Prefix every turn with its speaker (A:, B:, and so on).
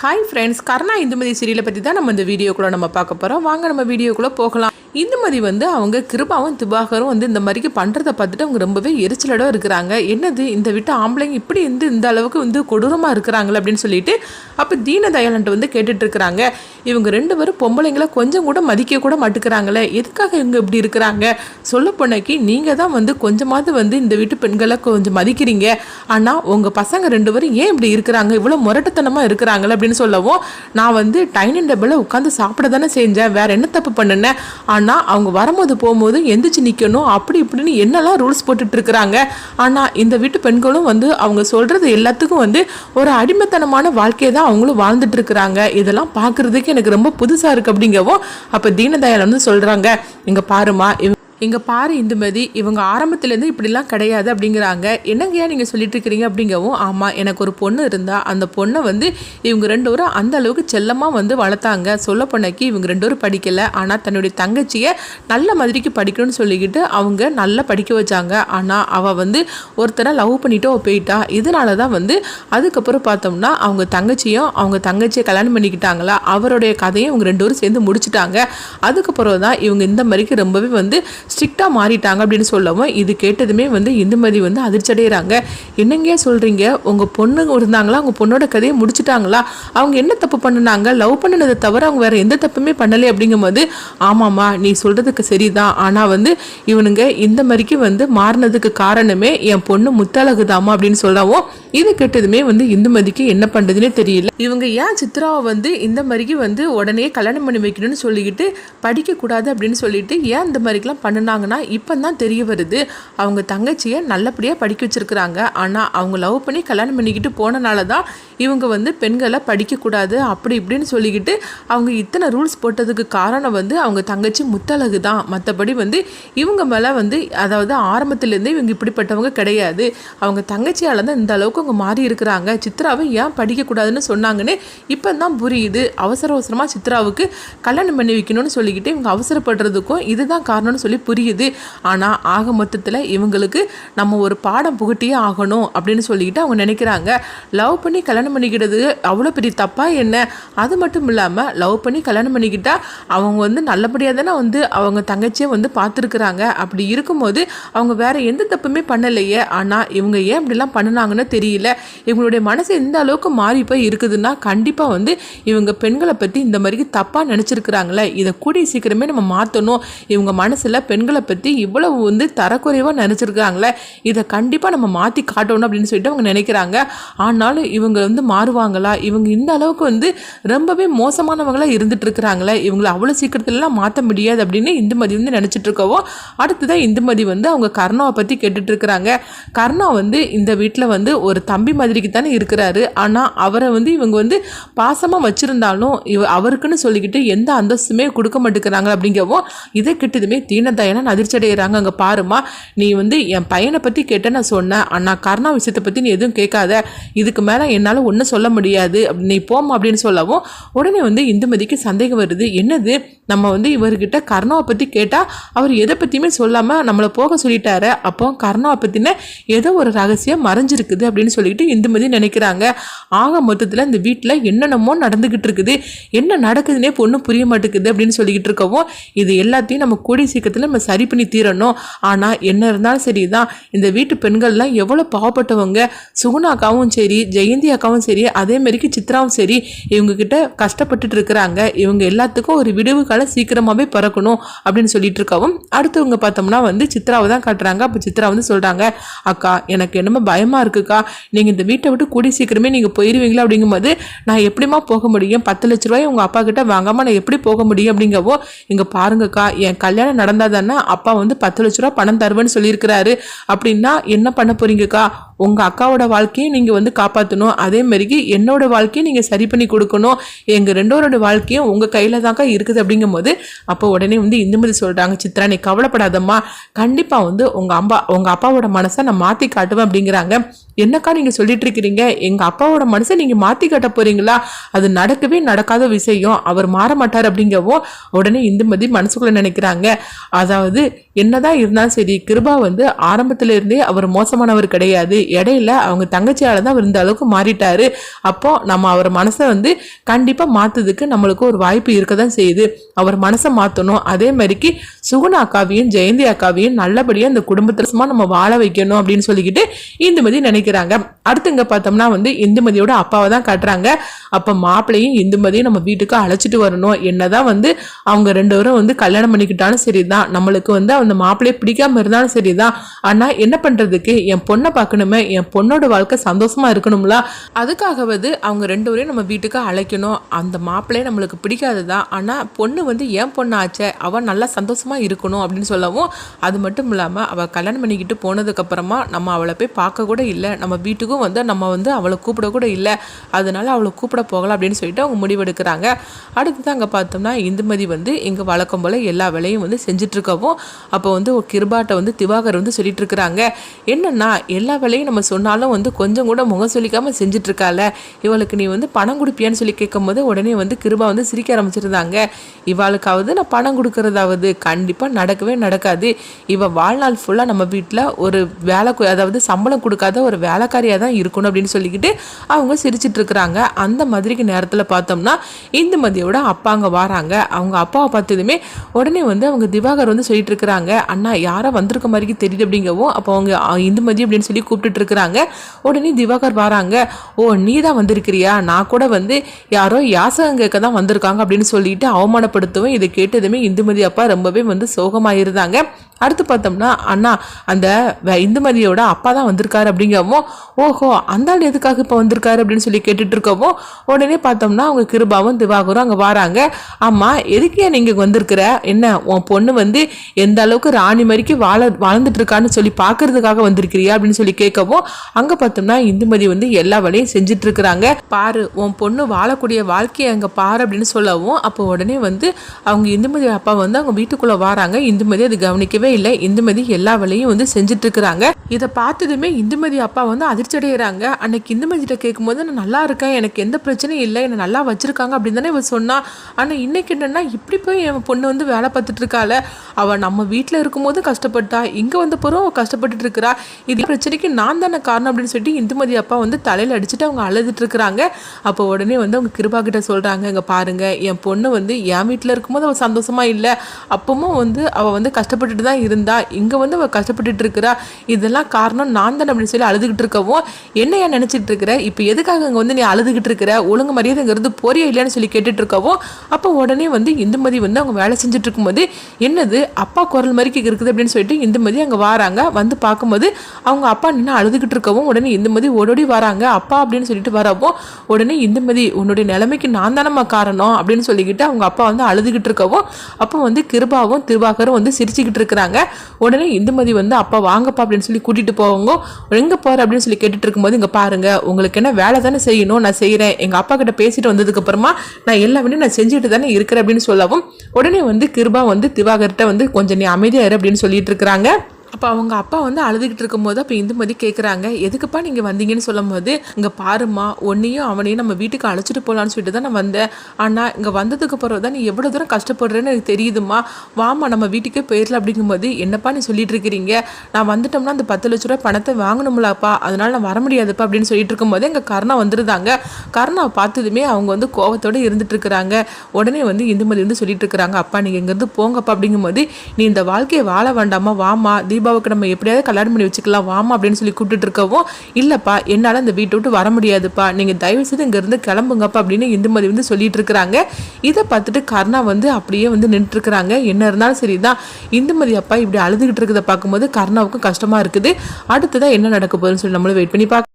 A: Hi friends கர்ணா இந்துமதி சீரியலை பற்றி தான் நம்ம இந்த வீடியோக்குள்ளே நம்ம பார்க்க போகிறோம் வாங்க நம்ம வீடியோக்குள்ளே போகலாம். இந்துமதி வந்து அவங்க கிருபாவும் திபாகரும் வந்து இந்த மாதிரிக்கு பண்ணுறதை பார்த்துட்டு அவங்க ரொம்பவே எரிச்சலோட இருக்கிறாங்க. என்னது? இந்த விட்டு ஆம்பளைங்க இப்படி வந்து இந்த அளவுக்கு வந்து கொடூரமாக இருக்கிறாங்களே அப்படின்னு சொல்லிட்டு அப்போ தீனதயாளன்ட்டு வந்து கேட்டுட்டு இருக்கிறாங்க. இவங்க ரெண்டு பேரும் பொம்பளைங்களை கொஞ்சம் கூட மதிக்க கூட மாட்டுக்கிறாங்களே. எதுக்காக இவங்க இப்படி இருக்கிறாங்க? சொல்ல போனக்கு நீங்கள் தான் வந்து கொஞ்சமாவது வந்து இந்த வீட்டு பெண்களை கொஞ்சம் மதிக்கிறீங்க. ஆனால் உங்கள் பசங்க ரெண்டு பேரும் ஏன் இப்படி இருக்கிறாங்க? இவ்வளோ முரட்டுத்தனமாக இருக்கிறாங்களே அப்படின்னு சொல்லவும் நான் வந்து டைனிங் டேபிளில் உட்காந்து சாப்பிட தானே செஞ்சேன். வேற என்ன தப்பு பண்ணினேன் ஆனால் அவங்க வரும்போது போகும்போது எந்திரிச்சு நிற்கணும் அப்படி இப்படின்னு என்னெல்லாம் ரூல்ஸ் போட்டுட்ருக்குறாங்க. ஆனால் இந்த வீட்டு பெண்களும் வந்து அவங்க சொல்கிறது எல்லாத்துக்கும் வந்து ஒரு அடிமைத்தனமான வாழ்க்கையை தான் அவங்களும் வாழ்ந்துட்டுருக்குறாங்க இதெல்லாம் பார்க்குறதுக்கு எனக்கு ரொம்ப புதுசாக இருக்குது அப்படிங்கவும் அப்போ தீனதயாள் வந்து சொல்கிறாங்க இங்கே பாருமா இவ இங்கே பாரு இந்துமதி இவங்க ஆரம்பத்துலேருந்து இப்படிலாம் கிடையாது அப்படிங்கிறாங்க. என்னங்கய்யா நீங்கள் சொல்லிட்டு இருக்கிறீங்க அப்படிங்கவும் ஆமாம் எனக்கு ஒரு பொண்ணு இருந்தால் அந்த பொண்ணை வந்து இவங்க ரெண்டு பேரும் அந்த அளவுக்கு செல்லமாக வந்து வளர்த்தாங்க. சொல்ல பொண்ணைக்கு இவங்க ரெண்டு பேரும் படிக்கலை. ஆனால் தன்னுடைய தங்கச்சியை நல்ல மாதிரிக்கு படிக்கணும்னு சொல்லிக்கிட்டு அவங்க நல்லா படிக்க வச்சாங்க. ஆனால் அவள் வந்து ஒருத்தரை லவ் பண்ணிட்டு போயிட்டா. இதனால தான் வந்து அதுக்கப்புறம் பார்த்தோம்னா அவங்க தங்கச்சியும் அவங்க தங்கச்சியை கல்யாணம் பண்ணிக்கிட்டாங்களா? அவருடைய கதையும் இவங்க ரெண்டு பேரும் சேர்ந்து முடிச்சிட்டாங்க. அதுக்கப்புறம் தான் இவங்க இந்த மாதிரிக்கு ரொம்பவே வந்து ஸ்ட்ரிக்டாக மாறிட்டாங்க அப்படின்னு சொல்லவும் இது கேட்டதுமே வந்து இந்துமதி வந்து அதிர்ச்சடைகிறாங்க என்னங்க சொல்கிறீங்க உங்கள் பொண்ணு இருந்தாங்களா? உங்கள் பொண்ணோட கதையை முடிச்சுட்டாங்களா? அவங்க என்ன தப்பு பண்ணுனாங்க? லவ் பண்ணினதை தவிர அவங்க வேறு எந்த தப்புமே பண்ணலை அப்படிங்கும்போது ஆமாம்மா நீ சொல்கிறதுக்கு சரிதான். ஆனால் வந்து இவனுங்க இந்த மாதிரிக்கு வந்து மாறினதுக்கு காரணமே என் பொண்ணு முத்தழகுதாமா அப்படின்னு சொல்லவும் இது கேட்டதுமே வந்து இந்துமதிக்கு என்ன பண்ணுறதுனே தெரியல. இவங்க ஏன் சித்ராவை வந்து இந்த மாதிரிக்கு வந்து உடனே கல்யாணம் பண்ணி வைக்கணும்னு சொல்லிக்கிட்டு படிக்கக்கூடாது அப்படின்னு சொல்லிட்டு ஏன் இந்த மாதிரிக்கெலாம் பண்ணினாங்கன்னா இப்போ தான் தெரிய வருது. அவங்க தங்கச்சியை நல்லபடியாக படிக்க வச்சுருக்குறாங்க. ஆனால் அவங்க லவ் பண்ணி கல்யாணம் பண்ணிக்கிட்டு போனனால தான் இவங்க வந்து பெண்களை படிக்கக்கூடாது அப்படி இப்படின்னு சொல்லிக்கிட்டு அவங்க இத்தனை ரூல்ஸ் போட்டதுக்கு காரணம் வந்து அவங்க தங்கச்சி முத்தழகு தான் மற்றபடி வந்து இவங்க மேலே வந்து அதாவது ஆரம்பத்துலேருந்தே இவங்க இப்படிப்பட்டவங்க கிடையாது. அவங்க தங்கச்சியால் தான் இந்த அளவுக்கு அவங்க மாறி இருக்கிறாங்க. சித்ராவை ஏன் படிக்கக்கூடாதுன்னு சொன்னாங்கன்னு இப்போ தான் புரியுது. அவசர அவசரமாக சித்ராவுக்கு கல்யாணம் பண்ணி வைக்கணும்னு சொல்லிக்கிட்டு இவங்க அவசரப்படுறதுக்கும் இதுதான் காரணம்னு சொல்லி புரியுது. ஆனால் ஆக மொத்தத்தில் இவங்களுக்கு நம்ம ஒரு பாடம் புகட்டியே ஆகணும் அப்படின்னு சொல்லிக்கிட்டு அவங்க நினைக்கிறாங்க. லவ் பண்ணி கல்யாணம் பண்ணிக்கிறது அவ்வளோ பெரிய தப்பாக என்ன? அது மட்டும் இல்லாமல் லவ் பண்ணி கல்யாணம் பண்ணிக்கிட்டா அவங்க வந்து நல்லபடியாக தானே வந்து அவங்க தங்கச்சியை வந்து பார்த்துருக்குறாங்க. அப்படி இருக்கும்போது அவங்க வேற எந்த தப்புமே பண்ணலையே. ஆனால் இவங்க ஏன் இப்படிலாம் பண்ணினாங்கன்னு தெரியல. இவங்களுடைய மனசு எந்த அளவுக்கு மாறி போய் இருக்குதுன்னா கண்டிப்பாக வந்து இவங்க பெண்களை பற்றி இந்த மாதிரி தப்பாக நினச்சிருக்கிறாங்களே. இதை கூடிய சீக்கிரமே நம்ம மாற்றணும் இவங்க மனசில் பெண் பெண்களை பற்றி இவ்வளவு வந்து தரக்குறைவாக நினச்சிருக்காங்களே இதை கண்டிப்பாக நம்ம மாற்றி காட்டணும் அப்படின்னு சொல்லிட்டு அவங்க நினைக்கிறாங்க. ஆனாலும் இவங்க வந்து மாறுவாங்களா? இவங்க இந்த அளவுக்கு வந்து ரொம்பவே மோசமானவங்களாக இருந்துட்டு இருக்கிறாங்களே இவங்களை அவ்வளோ சீக்கிரத்துலலாம் மாற்ற முடியாது அப்படின்னு இந்துமதி வந்து நினச்சிட்டு இருக்கவோ அடுத்ததான் இந்துமதி வந்து அவங்க கர்ணாவை பற்றி கேட்டுட்டு இருக்கிறாங்க கர்ணா வந்து இந்த வீட்டில் வந்து ஒரு தம்பி மாதிரிக்கு தானே இருக்கிறாரு. ஆனால் அவரை வந்து இவங்க வந்து பாசமாக வச்சுருந்தாலும் இவ அவருக்குன்னு சொல்லிக்கிட்டு எந்த அந்தஸ்துமே கொடுக்க மாட்டேங்கிறாங்க அப்படிங்கவோ இதை கிட்டதுமே தீனதயனா அதிர்ச்சி அடைகிறாங்க அங்கே பாருமா நீ வந்து என் பையனை பற்றி கேட்ட நான் சொன்னேன். ஆனால் கர்ணா விஷயத்தை பற்றி நீ எதுவும் கேட்காத. இதுக்கு மேலே என்னால் ஒன்றும் சொல்ல முடியாது. அப்படி நீ போமா அப்படின்னு சொல்லவும் உடனே வந்து இந்துமதிக்கு சந்தேகம் வருது. என்னது? நம்ம வந்து இவர்கிட்ட கர்ணாவை பற்றி கேட்டால் அவர் எதை பற்றியுமே சொல்லாமல் நம்மளை போக சொல்லிட்டாரு. அப்போ கர்ணாவை பற்றின ஏதோ ஒரு ரகசியம் மறைஞ்சிருக்குது அப்படின்னு சொல்லிட்டு இந்துமதி நினைக்கிறாங்க. ஆக மொத்தத்தில் இந்த வீட்டில் என்னென்னமோ நடந்துக்கிட்டு இருக்குது. என்ன நடக்குதுன்னே பொண்ணு புரிய மாட்டேங்குது அப்படின்னு சொல்லிக்கிட்டு இருக்கவும் இது எல்லாத்தையும் நம்ம கூடிய சீக்கிரத்தில் நம்ம சரி பண்ணி தீரணும். ஆனால் என்ன இருந்தாலும் சரி தான். இந்த வீட்டு பெண்கள்லாம் எவ்வளோ பாவப்பட்டவங்க. சுகுணாக்காவும் சரி ஜெயந்தி அக்காவும் சரி அதே மாதிரிக்கு சித்ராவும் சரி இவங்கக்கிட்ட கஷ்டப்பட்டுட்டு இருக்கிறாங்க. இவங்க எல்லாத்துக்கும் ஒரு விடுவு காலம் சீக்கிரமாகவே பிறக்கணும் அப்படின்னு சொல்லிட்டு இருக்கவும் அடுத்தவங்க பார்த்தோம்னா வந்து சித்ராவை தான் காட்டுறாங்க. அப்போ சித்ரா வந்து சொல்கிறாங்க அக்கா எனக்கு என்னமோ பயமாக இருக்குக்கா. நீங்கள் இந்த வீட்டை விட்டு கூடி சீக்கிரமே நீங்கள் போயிடுவீங்களா அப்படிங்கும்போது நான் எப்படிம்மா போக முடியும்? பத்து லட்ச ரூபாய் உங்கள் அப்பா கிட்ட வாங்காமல் நான் எப்படி போக முடியும்? அப்படிங்கவோ இங்கே பாருங்கக்கா என் கல்யாணம் நடந்தால் தானே அப்பா வந்து பத்து லட்ச ரூபா பணம் தருவேன்னு சொல்லியிருக்கிறாரு. அப்படின்னா என்ன பண்ண போறீங்கக்கா? உங்கள் அக்காவோட வாழ்க்கையை நீங்கள் வந்து காப்பாற்றணும் அதே மாதிரிக்கு என்னோட வாழ்க்கையை நீங்கள் சரி பண்ணி கொடுக்கணும். எங்கள் ரெண்டோரோட வாழ்க்கையும் உங்கள் கையில் தான்க்கா இருக்குது அப்படிங்கும்போது அப்போ உடனே வந்து இந்துமதி சொல்கிறாங்க சித்ரா நீ கவலைப்படாதம்மா. கண்டிப்பாக வந்து உங்கள் அம்மா உங்கள் அப்பாவோட மனசை நான் மாற்றி காட்டுவேன் அப்படிங்கிறாங்க. என்னக்கா நீங்கள் சொல்லிட்டு இருக்கிறீங்க? எங்கள் அப்பாவோட மனசை நீங்கள் மாற்றி காட்ட போகிறீங்களா அது நடக்கவே நடக்காத விஷயம். அவர் மாற மாட்டார் அப்படிங்கவோ உடனே இந்துமதி மனசுக்குள்ளே நினைக்கிறாங்க. அதாவது என்னதான் இருந்தாலும் சரி கிருபா வந்து ஆரம்பத்திலிருந்தே அவர் மோசமானவர் கிடையாது. இடையில அவங்க தங்கச்சியால் தான் அவர் இந்த அளவுக்கு மாறிட்டாரு. அப்போ நம்ம அவர் மனசை வந்து கண்டிப்பாக மாற்றுறதுக்கு நம்மளுக்கு ஒரு வாய்ப்பு இருக்க தான் செய்யுது. அவர் மனசை மாற்றணும் அதே மாதிரிக்கு சுகுணா அக்காவையும் ஜெயந்தி அக்காவையும் நல்லபடியாக இந்த குடும்பத்துல சும்மா நம்ம வாழ வைக்கணும் அப்படின்னு சொல்லிக்கிட்டு இந்துமதி நினைக்கிறாங்க. அடுத்துங்க பார்த்தோம்னா வந்து இந்துமதியோட அப்பாவை தான் காட்டுறாங்க. அப்போ மாப்பிள்ளையும் இந்துமதியும் நம்ம வீட்டுக்கு அழைச்சிட்டு வரணும். என்னதான் வந்து அவங்க ரெண்டு பேரும் வந்து கல்யாணம் பண்ணிக்கிட்டாலும் சரிதான். நம்மளுக்கு வந்து அந்த மாப்பிள்ளையை பிடிக்காம இருந்தாலும் சரிதான். ஆனால் என்ன பண்ணுறதுக்கு என் பொண்ணை பார்க்கணுமே. என் பொண்ணோட வாழ்க்கை சந்தோஷமா இருக்கணும்ல? அதுக்காகவது அவங்க ரெண்டு பேரையும் நம்ம வீட்டுக்கு அழைக்கணும். அந்த மாப்பிள்ளையை நம்மளுக்கு பிடிக்காது தான் ஆனால் பொண்ணு வந்து என் பொண்ணாச்சே? அவள் நல்லா சந்தோஷமா இருக்கணும் அப்படின்னு சொல்லவும் அது மட்டும் இல்லாமல் அவள் கல்யாணம் பண்ணிக்கிட்டு போனதுக்கப்புறமா நம்ம அவளை போய் பார்க்க கூட இல்லை. நம்ம வீட்டுக்கும் வந்து நம்ம வந்து அவளை கூப்பிட கூட இல்லை. அதனால அவளை கூப்பிட போகலாம் அப்படின்னு சொல்லிட்டு அவங்க முடிவெடுக்கிறாங்க. அடுத்தது அங்கே பார்த்தோம்னா இந்துமதி வந்து இங்கே வழக்கம் போல் எல்லா வேலையும் வந்து செஞ்சிட்ருக்கவும் அப்போ வந்து கிருபாட்டை வந்து திவாகர் வந்து சொல்லிட்டு இருக்கிறாங்க. என்னன்னா எல்லா வேலையும் நம்ம சொன்னாலும் வந்து கொஞ்சம் கூட முகம் சொல்லிக்காமல் செஞ்சுட்டு இவளுக்கு நீ வந்து பணம் கொடுப்பியான்னு சொல்லி கேட்கும்போது உடனே வந்து கிருபா வந்து சிரிக்க ஆரம்பிச்சிருந்தாங்க. இவளுக்காவது நான் பணம் கொடுக்கறதாவது? கண்டிப்பாக நடக்கவே நடக்காது. இவள் வாழ்நாள் ஃபுல்லாக நம்ம வீட்டில் ஒரு வேலை அதாவது சம்பளம் கொடுக்காத ஒரு வேலைக்காரியாக தான் இருக்கணும் அப்படின்னு சொல்லிக்கிட்டு அவங்க சிரிச்சிட்டு இருக்கிறாங்க அந்த மாதிரிக்கு நேரத்தில் பார்த்தோம்னா இந்துமதியோட அப்பா அங்கே வராங்க. அவங்க அப்பாவை பார்த்ததுமே உடனே வந்து அவங்க திவாகர் வந்து சொல்லிட்டு இருக்கிறாங்க அண்ணா யாரோ வந்திருக்க மாதிரி தெரியுது அப்படிங்கவும் அப்போ அவங்க இந்துமதி அப்படின்னு சொல்லி கூப்பிட்டு கூப்பிட்டுட்டு இருக்கிறாங்க. உடனே திவாகர் வராங்க. ஓ நீ தான் வந்திருக்கிறியா? நான் கூட வந்து யாரோ யாசகம் கேட்க தான் வந்திருக்காங்க அப்படின்னு சொல்லிட்டு அவமானப்படுத்தவும் இதை கேட்டதுமே இந்துமதி அப்பா ரொம்பவே வந்து சோகமாயிருந்தாங்க. அடுத்து பார்த்தோம்னா அண்ணா அந்த வ- இந்துமதியோட அப்பா தான் வந்திருக்காரு அப்படிங்கவும் ஓஹோ அந்த ஆள் எதுக்காக இப்போ வந்திருக்காரு அப்படின்னு சொல்லி கேட்டுட்டு இருக்கவும் உடனே பார்த்தோம்னா அவங்க கிருபாவும் திவாகரும் அங்கே வராங்க. அம்மா எதுக்கே நீங்கள் வந்திருக்கிற? என்ன உன் பொண்ணு வந்து எந்த அளவுக்கு ராணி மாதிரிக்கு வாழ வாழ்ந்துட்டு இருக்கான்னு சொல்லி பார்க்கறதுக்காக வந்திருக்கிறியா அப்படின்னு சொல்லி கேட்கவும் அங்கே பார்த்தோம்னா இந்துமதி வந்து எல்லா வேலையும் செஞ்சுட்டு இருக்கிறாங்க பாரு உன் பொண்ணு வாழக்கூடிய வாழ்க்கையை அங்கே பாரு அப்படின்னு சொல்லவும் அப்போ உடனே வந்து அவங்க இந்துமதி அப்பா வந்து அவங்க வீட்டுக்குள்ளே வராங்க. இந்துமதி அது கவனிக்கவே இல்லை. இந்துமதி எல்லா வேலையும் வந்து செஞ்சுட்டு இருக்கிறாங்க இதை பார்த்ததுமே இந்துமதி அப்பா வந்து அதிர்ச்சி அடைகிறாங்க அன்னைக்கு இந்துமதிட்ட கேட்கும்போது நான் நல்லா இருக்கேன். எனக்கு எந்த பிரச்சனையும் இல்லை. என்னை நல்லா வச்சிருக்காங்க. அப்படின்னு தானே இவ சொன்னா. ஆனால் இன்னைக்கு என்னன்னா இப்படி போய் என் பொண்ணு வந்து வேலை பார்த்துட்டு இருக்காள. அவள் நம்ம வீட்டில் இருக்கும்போது கஷ்டப்பட்டா இங்கே வந்த பிறகு கஷ்டப்பட்டுட்டு இருக்கிறா. இது பிரச்சனைக்கு நான் நான் தானே காரணம் அப்படின்னு சொல்லிட்டு இந்துமதி அப்பா வந்து தலையில் அடிச்சுட்டு அவங்க அழுதுட்டு இருக்கிறாங்க. அப்போ உடனே வந்து அவங்க கிருபா கிட்ட சொல்கிறாங்க இங்கே பாருங்க என் பொண்ணு வந்து என் வீட்டில் இருக்கும்போது அவள் சந்தோஷமாக இல்லை. அப்பவும் வந்து அவள் வந்து கஷ்டப்பட்டுட்டு தான் இருந்தா. இங்கே வந்து அவள் கஷ்டப்பட்டுட்டு இருக்கிறா. இதெல்லாம் காரணம் நான் தானே அப்படின்னு சொல்லி அழுதுகிட்டு இருக்கவும் என்ன ஏன் நினச்சிட்டு இருக்கிற? இப்போ எதுக்காக இங்கே வந்து நீ அழுதுகிட்டு இருக்கிற? ஒழுங்கு மரியாதைங்கிறது போறியா இல்லையான்னு சொல்லி கேட்டுட்டு இருக்கவும் அப்போ உடனே வந்து இந்துமதி வந்து அவங்க வேலை செஞ்சுட்டு இருக்கும்போது என்னது அப்பா குரல் மாதிரி இருக்குது அப்படின்னு சொல்லிட்டு இந்துமதி அங்கே வராங்க. வந்து பார்க்கும்போது அவங்க அப்பா நின்று அழுதுகிட்டு இருக்கவும் உடனே இந்துமதி ஓடோடி வராங்க. அப்பா அப்படின்னு சொல்லிட்டு வரவும் உடனே இந்துமதி உன்னுடைய நிலைமைக்கு நான் தானம்மா காரணம் அப்படின்னு சொல்லிக்கிட்டு அவங்க அப்பா வந்து அழுதுகிட்டு இருக்கவும் அப்போ வந்து கிருபாவும் திருவாகரும் வந்து சிரிச்சுக்கிட்டு இருக்கிறாங்க. உடனே இந்துமதி வந்து அப்பா வாங்கப்பா அப்படின்னு சொல்லி கூட்டிகிட்டு போவங்க. எங்கே போகிற அப்படின்னு சொல்லி கேட்டுட்டு இருக்கும்போது இங்கே பாருங்க உங்களுக்கு என்ன வேலை தானே செய்யணும்? நான் செய்கிறேன் எங்கள் அப்பா கிட்ட பேசிட்டு வந்ததுக்கப்புறமா நான் எல்லா வேலையும் நான் செஞ்சுட்டு தானே இருக்கிறேன் அப்படின்னு சொல்லவும் உடனே வந்து கிருபா வந்து திவாகர்கிட்ட வந்து கொஞ்சம் நீ அமைதியா இரு அப்படின்னு சொல்லிட்டு இருக்கிறாங்க. அப்போ அவங்க அப்பா வந்து அழுதுகிட்டு இருக்கும்போது அப்போ இந்துமதி கேட்குறாங்க எதுக்குப்பா நீங்கள் வந்தீங்கன்னு சொல்லும்போது இங்கே பாருமா உன்னையும் அவனையும் நம்ம வீட்டுக்கு அழைச்சிட்டு போகலான்னு சொல்லிட்டு தான் நான் வந்தேன். ஆனால் இங்கே வந்ததுக்கு பிறகு தான் நீ எவ்வளோ தூரம் கஷ்டப்படுறேன்னு எனக்கு தெரியுதுமா வாமா நம்ம வீட்டுக்கே போயிடலாம் அப்படிங்கும்போது என்னப்பா நீ சொல்லிட்டு இருக்கிறீங்க? நான் வந்துட்டோம்னா அந்த பத்து லட்ச ரூபாய் பணத்தை வாங்கணும்லாப்பா. அதனால நான் வர முடியாதுப்பா. அப்படின்னு சொல்லிட்டு இருக்கும்போது எங்கள் கருணா வந்துருந்தாங்க. கருணாவை பார்த்ததுமே அவங்க வந்து கோவத்தோடு இருந்துட்டு இருக்கிறாங்க. உடனே வந்து இந்துமதி வந்து சொல்லிட்டு இருக்கிறாங்க அப்பா நீங்கள் இங்கேருந்து போங்கப்பா. அப்படிங்கும்போது நீ இந்த வாழ்க்கையை வாழ வேண்டாமா வாமா தீபா தீபாவுக்கு நம்ம எப்படியாவது கல்யாணம் பண்ணி வச்சுக்கலாம் வாமா அப்படின்னு சொல்லி கூப்பிட்டுட்டு இருக்கவும் இல்லைப்பா என்னால் அந்த வீட்டை விட்டு வர முடியாதுப்பா. நீங்கள் தயவு செய்து இங்கேருந்து கிளம்புங்கப்பா அப்படின்னு இந்துமதி வந்து சொல்லிட்டு இருக்கிறாங்க. இதை பார்த்துட்டு கருணா வந்து அப்படியே வந்து நின்றுட்டுருக்கிறாங்க என்ன இருந்தாலும் சரி தான் இந்துமதி அப்பா இப்படி அழுதுகிட்டு இருக்கிறத பார்க்கும்போது கருணாவுக்கும் கஷ்டமாக இருக்குது. அடுத்ததான் என்ன நடக்க போகுதுன்னு சொல்லி நம்மளும் வெயிட் பண்ணி பார்க்க